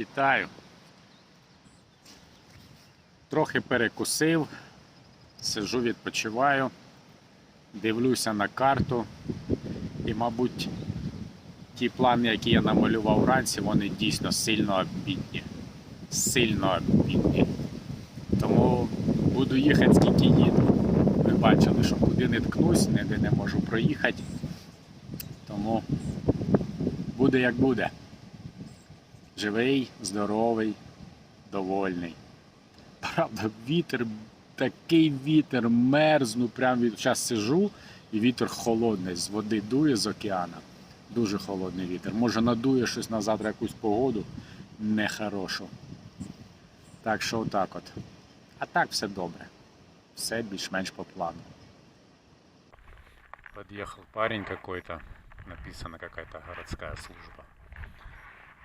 Вітаю. Трохи перекусив, сижу, відпочиваю, дивлюся на карту і, мабуть, ті плани, які я намалював вранці, вони дійсно сильно обідні. Сильно обідні. Буду їхати скільки їду. Ви бачили, що куди не ткнусь, ніде не можу проїхати. Тому буде як буде. Живий, здоровий, довольний. Правда, вітер, такий вітер, мерзну, прям від час сижу, і вітер холодний, з води дує з океана. Дуже холодний вітер. Може надує щось на завтра якусь погоду нехорошу. Так що отак от. А так все добре. Все більш-менш по плану. Подъехал парень какой-то, написана какая-то городская служба.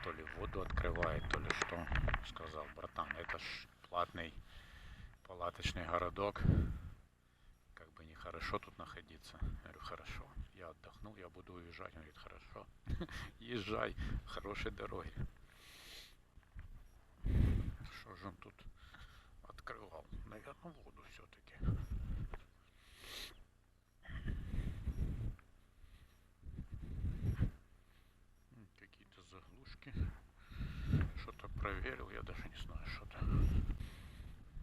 То ли воду открывает, то ли что. Сказал, братан, это ж платный палаточный городок. Как бы нехорошо тут находиться. Я говорю, хорошо. Я отдохнул, я буду уезжать. Он говорит, хорошо. Езжай, хорошей дороги. Что же он тут Открывал? Наверное, воду все-таки. Какие-то заглушки. Что-то проверил, я даже не знаю, что-то.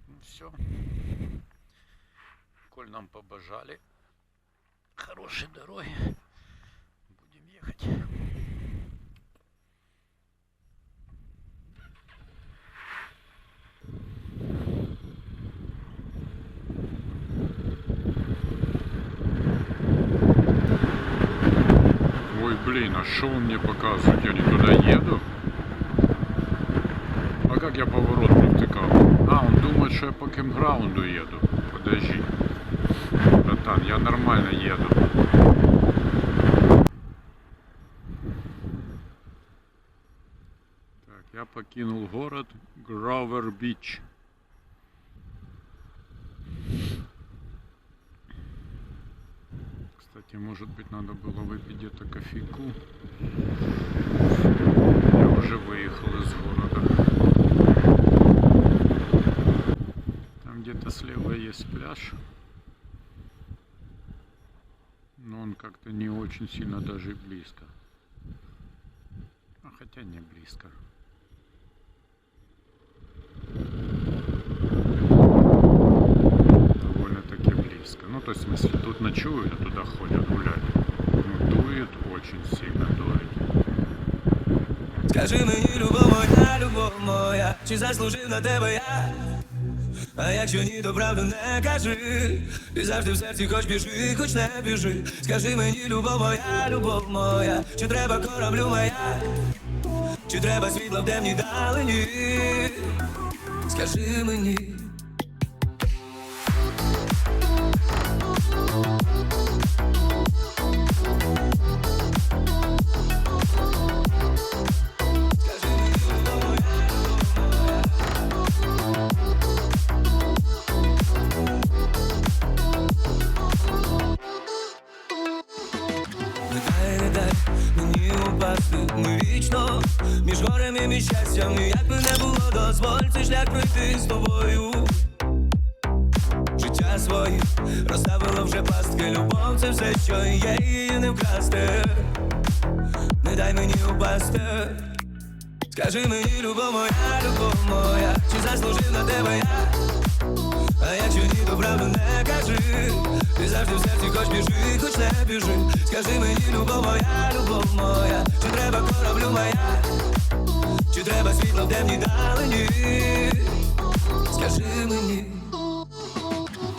Ну все. Коль нам побожали хорошей дороги, будем ехать. Блин, а что он мне показывает? Я не туда еду? А как я поворот провтыкал? А, он думает, что я по кемграунду еду. Подожди. Братан, я нормально еду. Так, я покинул город Гровер Бич. Кстати, может быть, надо было выпить где-то кофейку. Я уже выехал из города. Там где-то слева есть пляж. Но он как-то не очень сильно даже близко. А хотя не близко. Ну, то есть, в смысле, тут ночуют, а туда ходят гулять. Ну, дует, очень сильно дует. Скажи мені, любов моя, любов моя, чи заслужив на тебе я? А якщо ні, то правду не кажи. Ти завжди в серці хоч біжи, хоч не біжи. Скажи мені, любов моя, любов моя, чи треба кораблю моя, чи треба світла в темній далині? Скажи мені. Як би не було, дозволь цей шлях пройти з тобою. Життя своє розставило вже пастки. Любов це все, що є, її не вкрасти. Не дай мені упасти. Скажи мені, любов моя, любов моя, чи заслужив на тебе я? А якщо ні, то правду не кажи. Ти завжди в серці хоч біжи, хоч не біжи. Скажи мені, любов моя, любов моя Чи треба кораблю моя Чи треба світло в темній далині? Скажи мені.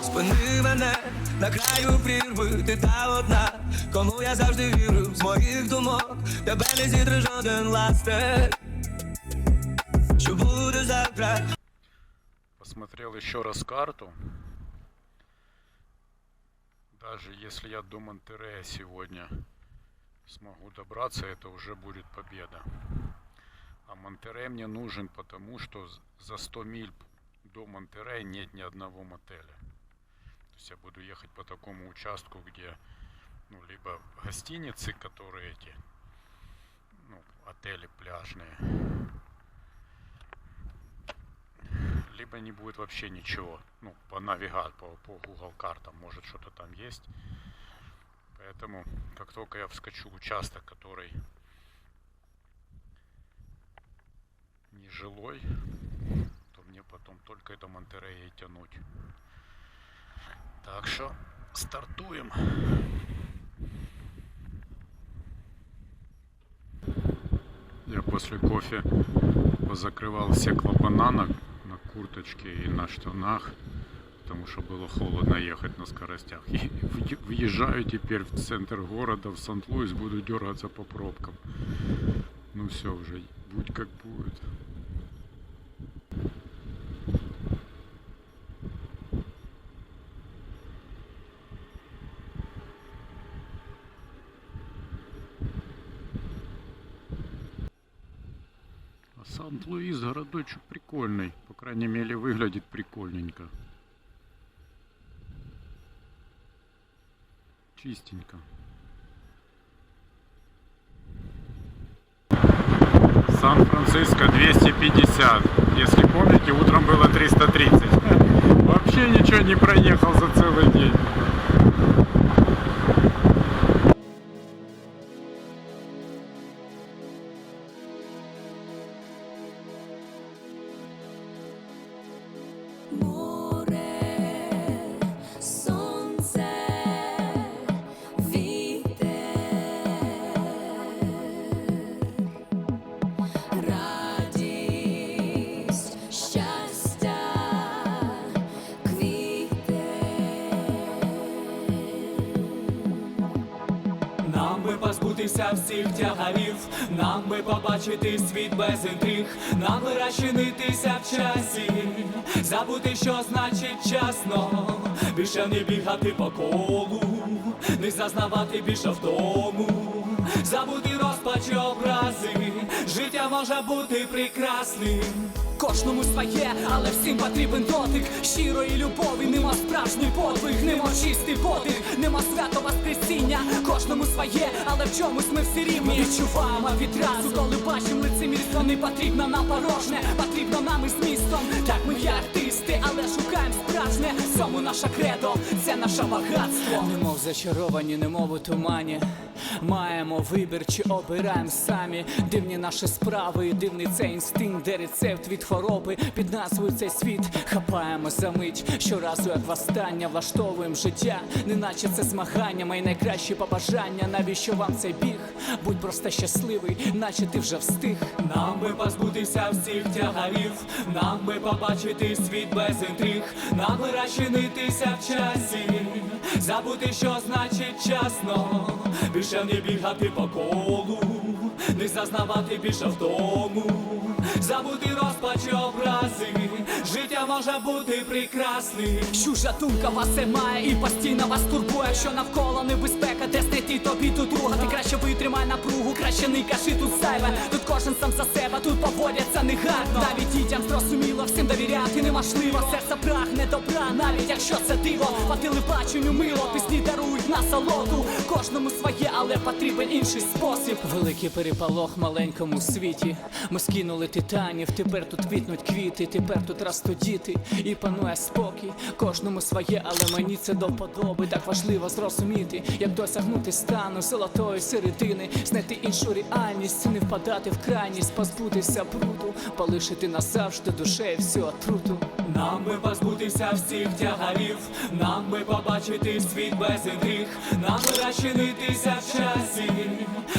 Спини мене на краю прірви. Ти та одна, кому я завжди вірю. З моїх думок тебе не зітре жоден ластер. Що буде завтра? Посмотрел еще раз карту. Даже если я до Монтерея сегодня смогу добраться, это уже будет победа. А Монтерей мне нужен потому, что за 100 миль до Монтерей нет ни одного мотеля. То есть я буду ехать по такому участку, где ну, либо гостиницы, которые эти, ну, отели пляжные, либо не будет вообще ничего. Ну, по навигат, по, по Google картам, может что-то там есть. Поэтому, как только я вскочу в участок, который не жилой, то мне потом только это Монтерея и тянуть. Так что стартуем. Я после кофе позакрывал все клапана на, на курточке и на штанах, потому что было холодно ехать на скоростях. И въе- въезжаю теперь в центр города, в Сан-Луис, буду дергаться по пробкам. Ну все уже, будь как будет. А Сан-Луис городочек прикольный. По крайней мере выглядит прикольненько. Чистенько. Сан-Франциско 250. Если помните, утром было 330. Вообще ничего не проехал за целый день. Позбутися всіх тягарів, нам би побачити світ без інтриг, нам би розчинитися в часі, забути, що значить часно, більше не бігати по колу, не зазнавати більше втому, забути розпачі образи, життя може бути прекрасним. Кожному своє, але всім потрібен дотик щирої любові, нема справжній подвиг, нема чистий подих, нема свято воскресіння. Кожному своє, але в чомусь ми всі рівні. Відчуваємо відразу, коли бачимо лицемірство, не потрібно нам порожне, потрібно нам із містом. Так ми є артисти, але шукаємо справжнє. В Цьому наша кредо, це наше багатство. Немов зачаровані, немов у тумані. Маємо вибір, чи обираємо самі. Дивні наші справи, дивний цей інстинкт, де рецепт від хвороби під назвою цей світ. Хапаємо за мить. Щоразу, як востаннє, влаштовуємо життя, неначе це змагання, мої найкращі побажання. Навіщо вам цей біг? Будь просто щасливий, наче ти вже встиг. Нам би позбутися всіх тягарів, нам би побачити світ без інтриг, нам би розчинитися в часі, забути, що значить часно, більше не бігати по колу, не зазнавати більше втому, забути розпач образи, життя може бути прекрасним. Чужа думка вас це має і постійно вас турбує, що навколо небезпека, де знайти тобі тут друга. Ти краще витримай напругу, краще не кажи тут зайве. Тут кожен сам за себе, тут поводяться негарно. Навіть дітям зрозуміло, всім довіряти неможливо. Серце прагне добра, навіть якщо це диво, по телебаченню мило, пісні дарують насолоду. Кожному своє, але потрібен інший спосіб. Великий переполох в маленькому світі. Ми скинули титанів, тепер тут квітнуть квіти, тепер тут ростуть діти і панує спокій. Кожному своє, але мені це до вподоби. Так важливо зрозуміти, як досягнути стану золотої середини, знайти іншу реальність, не впадати в крайність, позбутися бруду, полишити назавжди душею всю отруту. Нам би позбутися всіх тягарів, нам би побачити світ без інтриг, нам би розчинитися в часі,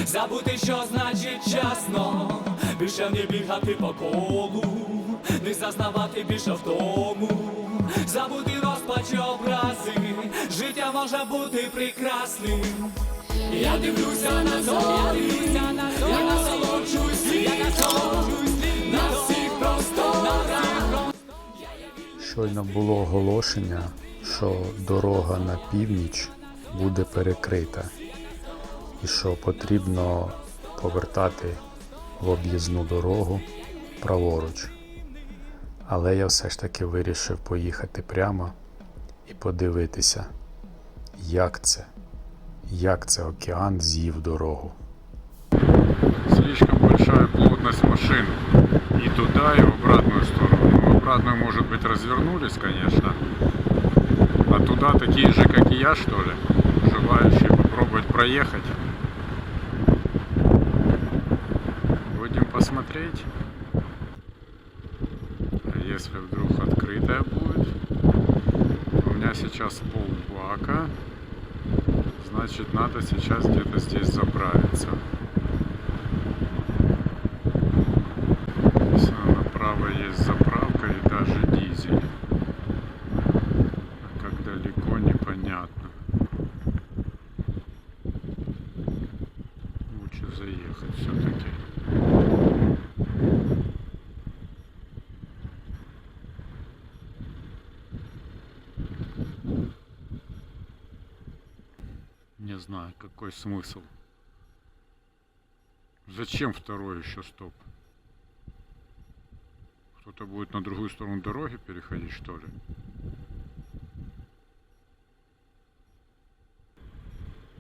забути, що значить часно, більше не бігати по колу, не зазнавати більше втому, забути розпачі образи, життя може бути прекрасним. Я дивлюся на зорі, я насолоджуюсь світом, на всіх просторах. Щойно було оголошення, що дорога на північ буде перекрита і що потрібно повертати в об'їзну дорогу праворуч. Але я все ж таки вирішив поїхати прямо і подивитися, як це, як це океан з'їв дорогу. Слишком большая плотность машин. И туда, и в обратную сторону. Ну, в обратную, может быть, развернулись, конечно. А туда такие же, как и я, что ли? Желающие попробовать проехать. Будем посмотреть. Если вдруг открытая будет? У меня сейчас полбака. Значит, надо сейчас где-то здесь заправиться. Какой смысл. Зачем второй еще стоп? Кто-то будет на другую сторону дороги переходить, что ли?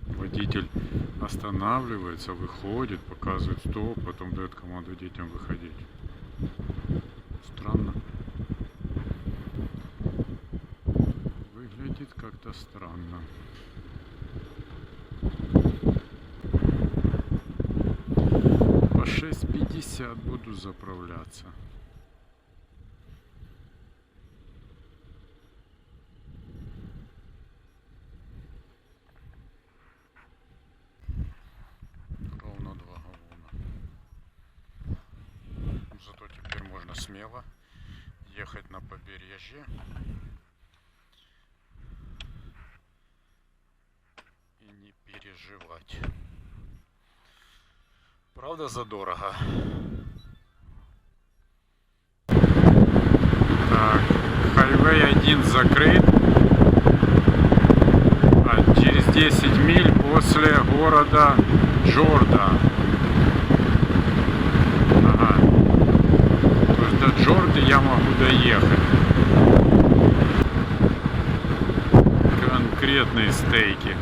Водитель останавливается, выходит, показывает стоп, потом дает команду детям выходить. Странно. Выглядит как-то странно. По 6.50 буду заправляться. Ровно два галлона. Зато теперь можно смело ехать на побережье. И не переживать. Правда задорого? Так, хайвей 1 закрыт. А через 10 миль после города Джорда. Ага. То есть до Джорди я могу доехать. Конкретные стейки.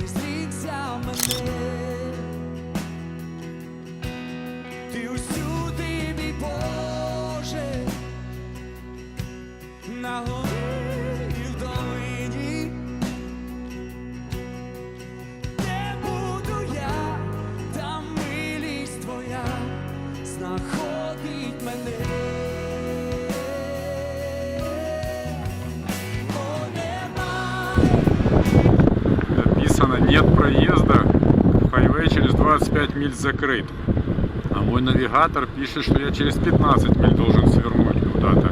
Не зрікся мене. Написано нет проезда. Хайвей через 25 миль закрыт. А мой навигатор пишет, что я через 15 миль должен свернуть куда-то.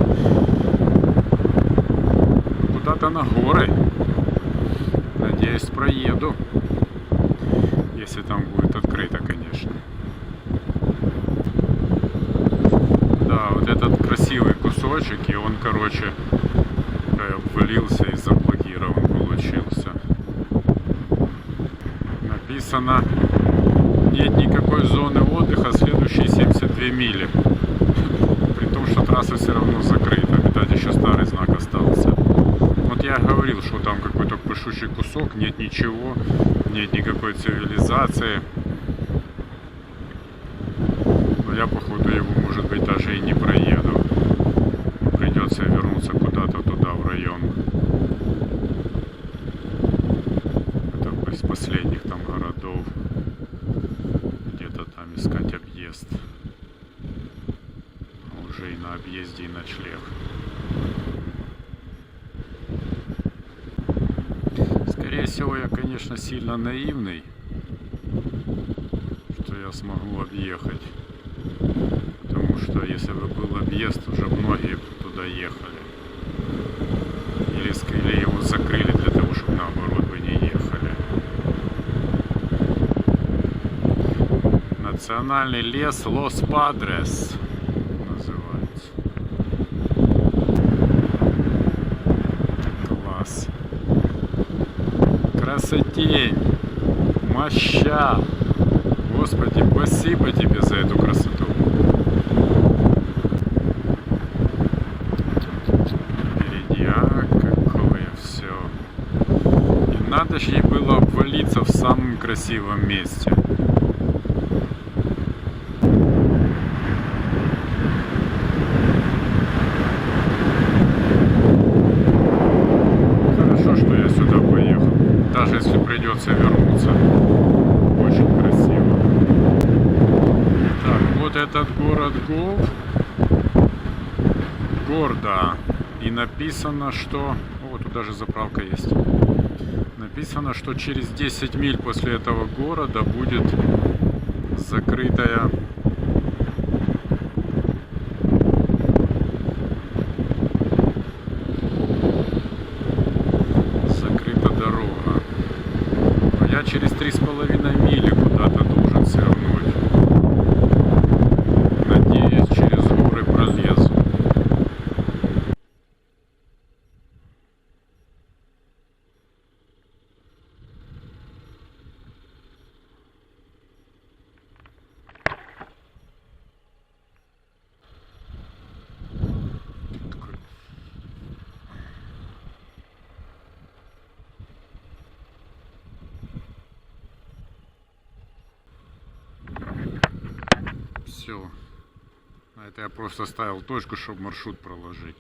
куда-то на горы. Надеюсь, проеду. Если там будет открыто, конечно. Да, вот этот красивый кусочек, и он, короче, э, обвалился и заблокирован получился. Написано, нет никакой зоны отдыха, следующие 72 мили. При том, что трасса все равно закрыта. Видать, еще старый знак остался. Вот я говорил, что там какой-то пышущий кусок, нет ничего, нет никакой цивилизации. И на объезде, и ночлег. Скорее всего, я, конечно, сильно наивный, что я смогу объехать. Потому что если бы был объезд, уже многие туда ехали. Или, или его закрыли для того, чтобы наоборот бы не ехали. Национальный лес Лос-Падрес называется. Моща. Господи, спасибо тебе за эту красоту. Впереди, а, какое все. И надо же ей было обвалиться в самом красивом месте. Хорошо, что я сюда поехал. Даже если придется вернуться. Очень красиво. Этот город Гов. Горда. И написано, что... О, тут даже заправка есть. Написано, что через 10 миль после этого города будет закрытая закрыта дорога. А я через три с половиной мили это я просто ставил точку, чтобы маршрут проложить.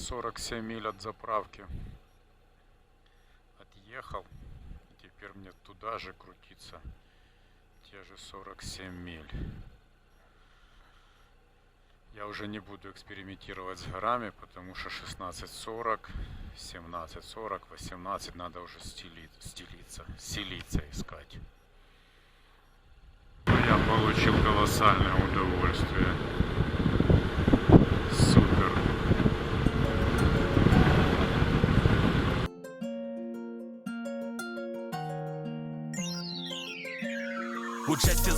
47 миль от заправки отъехал. И теперь мне туда же крутиться. Те же 47 миль. Я уже не буду экспериментировать с горами, потому что 16.40, 17.40, 18 надо уже стели- стелиться, селиться искать. Я получил колоссальное удовольствие.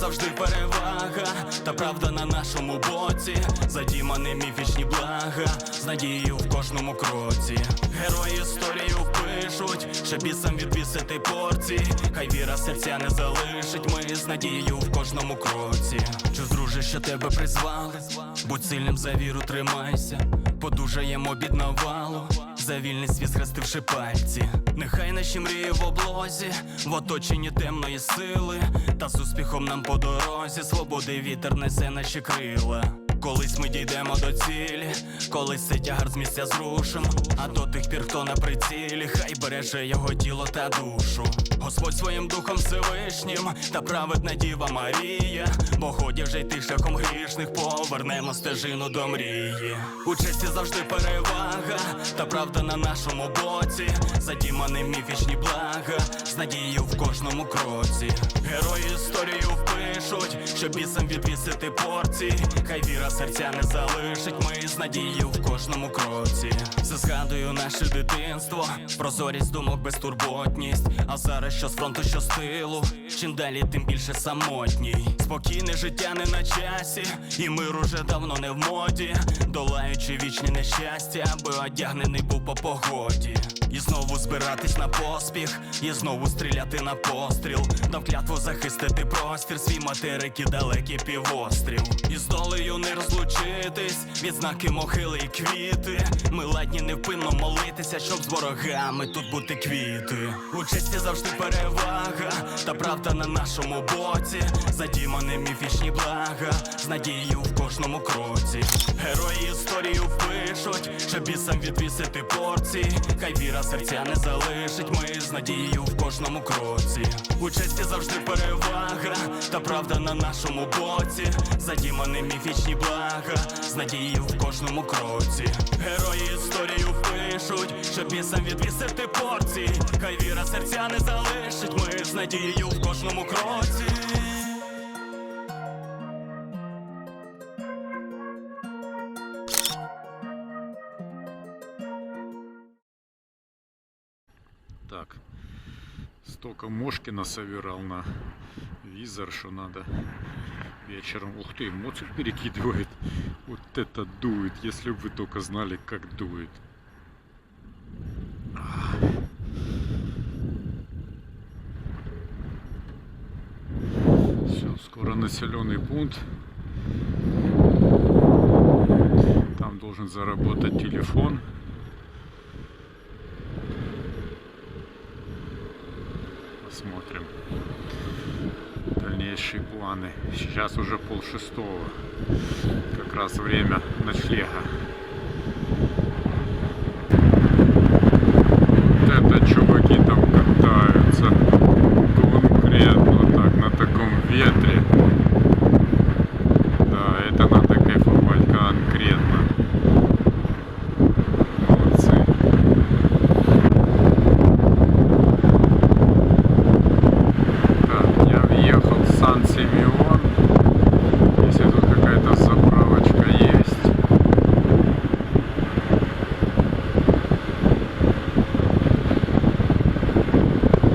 Завжди перевага, та правда на нашому боці. Задімані міфічні блага, з надією в кожному кроці. Герої історію пишуть, щоб бісам відвісити порції. Хай віра серця не залишить. Ми з надією в кожному кроці. Чув, друже, що тебе призвали. Будь сильним за віру, тримайся. Подужай Бажаємо бід навалу, за вільність схрестивши пальці. Нехай наші мрії в облозі, в оточенні темної сили, та з успіхом нам по дорозі свободи вітер несе наші крила. Колись ми дійдемо до цілі, колись цей тягар з місця зрушим. А до тих пір, хто на прицілі, хай береже його тіло та душу. Господь своїм духом Всевишнім та праведна діва Марія. Бо годі вже йти шляхом грішних, повернемо стежину до мрії. У честі завжди перевага, та правда на нашому боці. Задімані міфічні блага, з надією в кожному кроці. Герої історію впишуть, щоб бісом відвісити порції. Хай віра серця не залишить, ми з надією в кожному кроці. Згадую наше дитинство, прозорість думок, безтурботність. А зараз що з фронту, що з тилу. Чим далі, тим більше самотній. Спокійне життя не на часі, і мир уже давно не в моді. Долаючи вічні нещастя, аби одягнений був по погоді. І знову збиратись на поспіх, і знову стріляти на постріл. Дав клятву захистити простір, свій материк і далекий півострів. І з долею не розлучитись, відзнаки могили і квіти. Ми ладні невпинно молитися, щоб з ворогами тут бути квіти. У честі завжди перевага, та правда на нашому боці. Задімані міфічні блага, з надією в кожному кроці. Герої історію впишуть, щоб бісам відвісити порції. Хай віра серця не залишить, ми з надією в кожному кроці. У честі завжди перевага, та правда на нашому боці. Задімані міфічні блага, з надією в кожному кроці. Герої історію впишуть, щоб бісам відвісити порції. Хай віра серця не залишить, ми з надією в кожному кроці. Столько Мошкина собирал на визор, что надо вечером. Ух ты, моцик перекидывает. Вот это дует, если бы вы только знали, как дует. Все, скоро населенный пункт. Там должен заработать телефон. Посмотрим дальнейшие планы. Сейчас уже пол шестого. Как раз время ночлега. Вот это чуваки там катаются. Конкретно так, на таком ветре. Да, это надо кайфовать конкретно. Молодцы. Так, я въехал в Сан-Симеон. Если тут какая-то заправочка есть.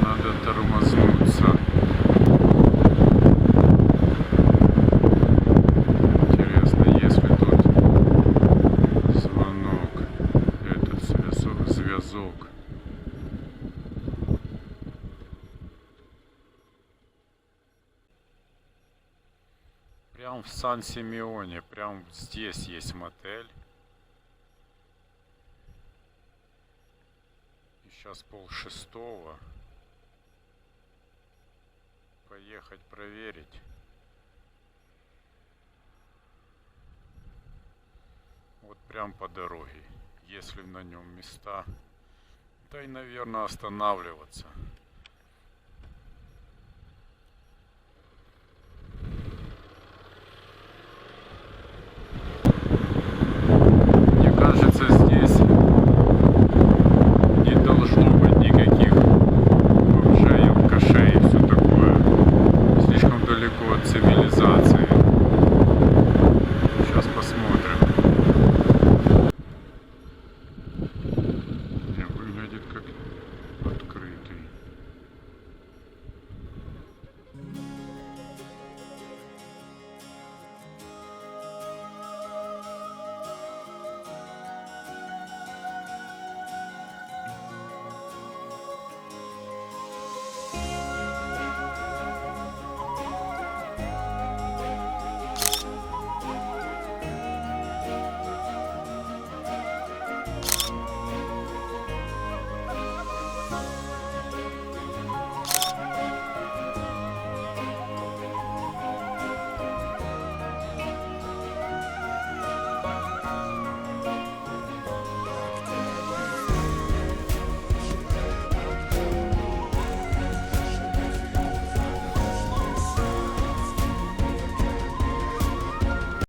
Надо тормознуться. Интересно, если тут звонок, этот связок, зв'язок. Прям в Сан-Симеоне, прям здесь есть мотель. И сейчас пол шестого. Поехать проверить. Вот прям по дороге. Если на нем места. Да и, наверное, останавливаться.